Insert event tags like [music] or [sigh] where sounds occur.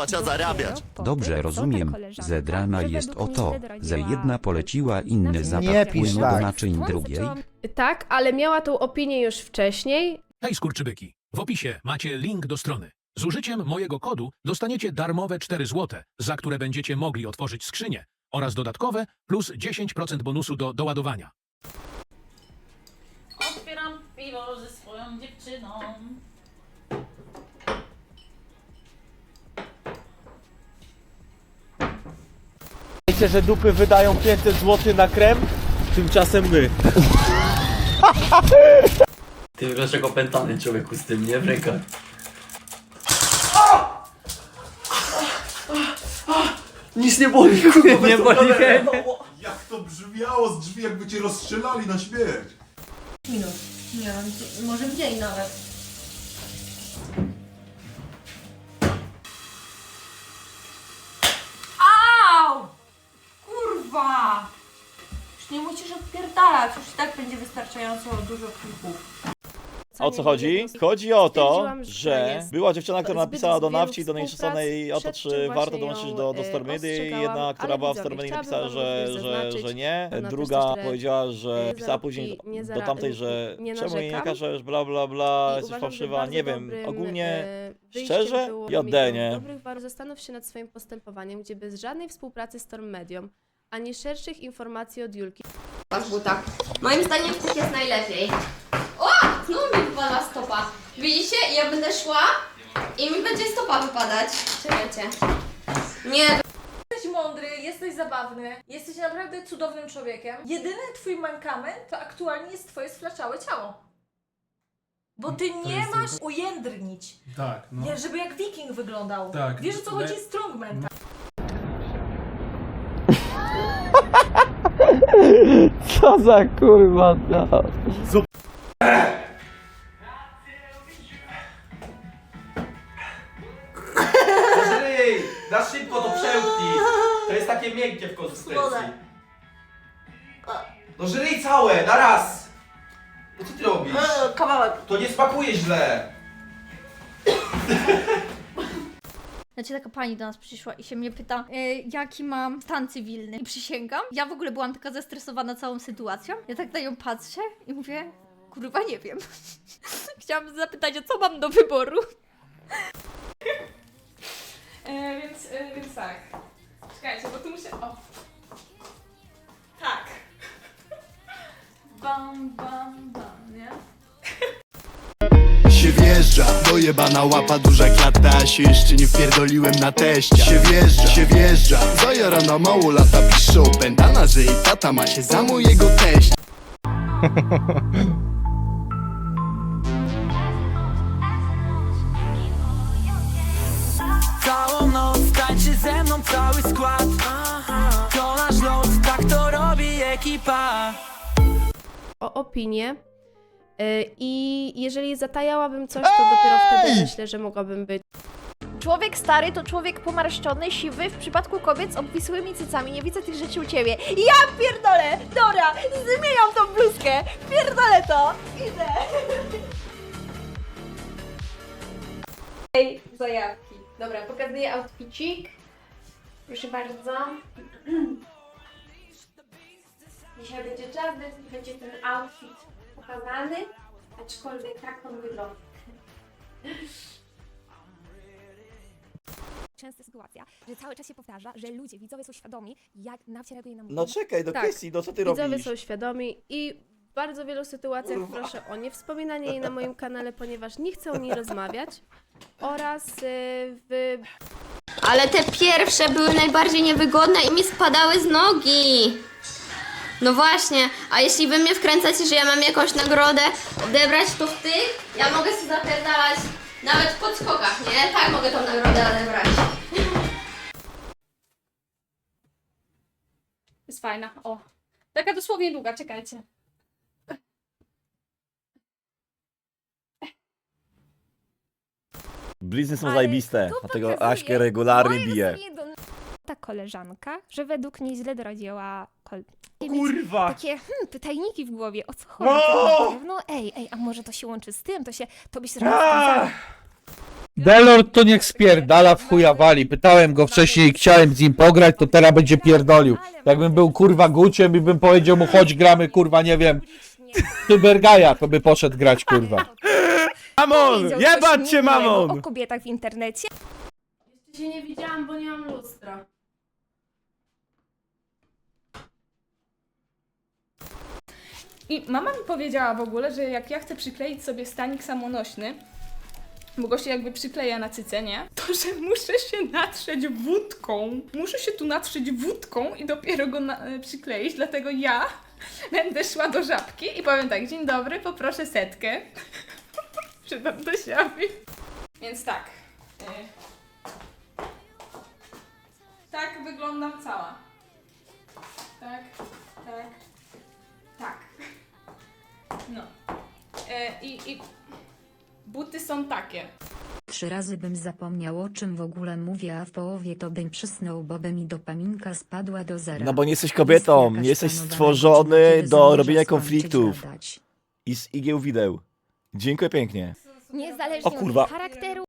pracować, a zarabiać. Dobrze rozumiem, że drama jest o to, że jedna poleciła inny Nie zapach pisz płynu do tak. naczyń drugiej. Tak, ale miała tą opinię już wcześniej. Hej skurczybyki, w opisie macie link do strony. Z użyciem mojego kodu dostaniecie darmowe 4 zł, za które będziecie mogli otworzyć skrzynię oraz dodatkowe plus 10% bonusu do doładowania. Otwieram piwo ze swoją dziewczyną. Wiecie, że dupy wydają 500 zł na krem? Tymczasem my. [laughs] Ty wyglądasz jak opętany człowieku z tym, nie? W rękach. Nic nie boli, kurwa, nie boli. Jak to brzmiało z drzwi, jakby cię rozstrzelali na śmierć. minut. Nie wiem, może dzień nawet. Odpierdalać, już i tak będzie wystarczająco dużo klipów. O co chodzi? Chodzi o to, Stwierdziłam, że że jest była dziewczyna, która zbyt napisała do wielu Nawci, do stosowanej o to, przed czy warto właśnie dołączyć ją, do, do e, Stormedy. ostrzegałam, Jedna, która była w widzowie, Stormedy chciałabym napisała, wam że, również że, zaznaczyć, że nie. Druga też, powiedziała, że e, pisała później do, nie tamtej, że nie czemu jej nie narzekam. każesz, bla bla bla, jesteś fałszywa, nie wiem, ogólnie e, szczerze? omienienie nie? Dobrych warunków zastanów się nad swoim postępowaniem, gdzie bez żadnej współpracy z Storm Medium, ani szerszych informacji od Julki, Masz buta. Moim zdaniem tak jest najlepiej. O! Znowu mi wypadła stopa. Widzicie? Ja będę szła i mi będzie stopa wypadać. Czekajcie. Nie, Jesteś mądry, jesteś zabawny, jesteś naprawdę cudownym człowiekiem. Jedyny twój mankament to aktualnie jest twoje sflaczałe ciało. Bo ty nie masz ujędrnić. Tak, no. Nie, żeby jak wiking wyglądał. Tak. Wiesz o co chodzi? Strongman. [laughs] Co za kurwa to? Żyj! Na szybko to przełknij! To jest takie miękkie w konsystencji. No żryj całe, na raz! No co ty robisz? Kawałek. To nie smakuje źle! Znaczy taka pani do nas przyszła i się mnie pyta, e, jaki mam stan cywilny. I przysięgam, ja w ogóle byłam taka zestresowana całą sytuacją. Ja tak na nią patrzę i mówię, kurwa nie wiem. [laughs] Chciałam zapytać, a co mam do wyboru? E, więc, e, więc tak. Czekajcie, bo tu muszę. O. Tak. Bam, bam, bam, wjeżdża, dojebana łapa, duża klata Się jeszcze nie wpierdoliłem na teście. Się wjeżdża, się wjeżdża Zajarana mało lata, pisze opętana Że jej tata ma się za mojego teść. [laughs] Całą noc tańczy ze mną cały skład. To nasz lot, tak to robi ekipa. O opinię. E, I jeżeli zatajałabym coś, to dopiero wtedy myślę, że mogłabym być Człowiek stary to człowiek pomarszczony, siwy, w przypadku kobiet z obwisłymi cycami. Nie widzę tych rzeczy u ciebie. Ja pierdolę! Dobra, zmieniam tą bluzkę! Pierdolę to! Idę! [laughs] Ej, zajawki. Dobra, pokazuję outficik. Proszę bardzo. [clears throat] Dzisiaj będzie czas, będzie ten outfit pokazany, aczkolwiek tak on wygląda. częsta sytuacja, że cały czas się powtarza, że ludzie, widzowie są świadomi, jak nawcie reaguje na No czekaj, do Tak. kwestii, no co ty Widzowie robisz? są świadomi i w bardzo wielu sytuacjach proszę o niewspominanie jej na moim kanale, ponieważ nie chcę o niej rozmawiać oraz y, w Ale te pierwsze były najbardziej niewygodne i mi spadały z nogi. No właśnie, a jeśli wy mnie wkręcacie, że ja mam jakąś nagrodę odebrać, to w tych ja mogę sobie zapierdalać nawet w podskokach, nie? Tak mogę tą nagrodę odebrać. [laughs] Jest fajna. O. Taka dosłownie długa, czekajcie. Blizny są Ale zajebiste, dlatego Aśkę regularnie bije. Koleżanka, że według niej źle doradziła kol... Kurwa! Takie hmm, pytajniki w głowie, o co chodzi? No! No ej, ej, a może to się łączy z tym, to się, to byś rozwiązała. Delord to niech spierdala w chuja wali. Pytałem go wcześniej, chciałem z nim pograć, to teraz będzie pierdolił. Jakbym był kurwa guciem i bym powiedział mu chodź gramy kurwa nie wiem Tybergaja, to by poszedł grać kurwa. Mamon! Jebać cię, mamon! O kobietach w internecie. Jeszcze się nie widziałam, bo nie mam lustra. I mama mi powiedziała w ogóle, że jak ja chcę przykleić sobie stanik samonośny, bo go się jakby przykleja na cyce, nie? To, że muszę się natrzeć wódką. Muszę się tu natrzeć wódką i dopiero go e, przykleić, dlatego ja [laughs] będę szła do żabki i powiem tak, dzień dobry, poproszę setkę. [laughs] Przydam do siawi. Więc tak. e, Tak wyglądam cała. Tak, i, I buty są takie. Trzy razy bym zapomniał o czym w ogóle mówię, a w połowie to bym przysnął, bo by mi dopaminka spadła do zera. No bo nie jesteś kobietą, nie jesteś stworzony do robienia konfliktów i z igieł wideł. Dziękuję pięknie. Niezależnie O kurwa. od charakteru,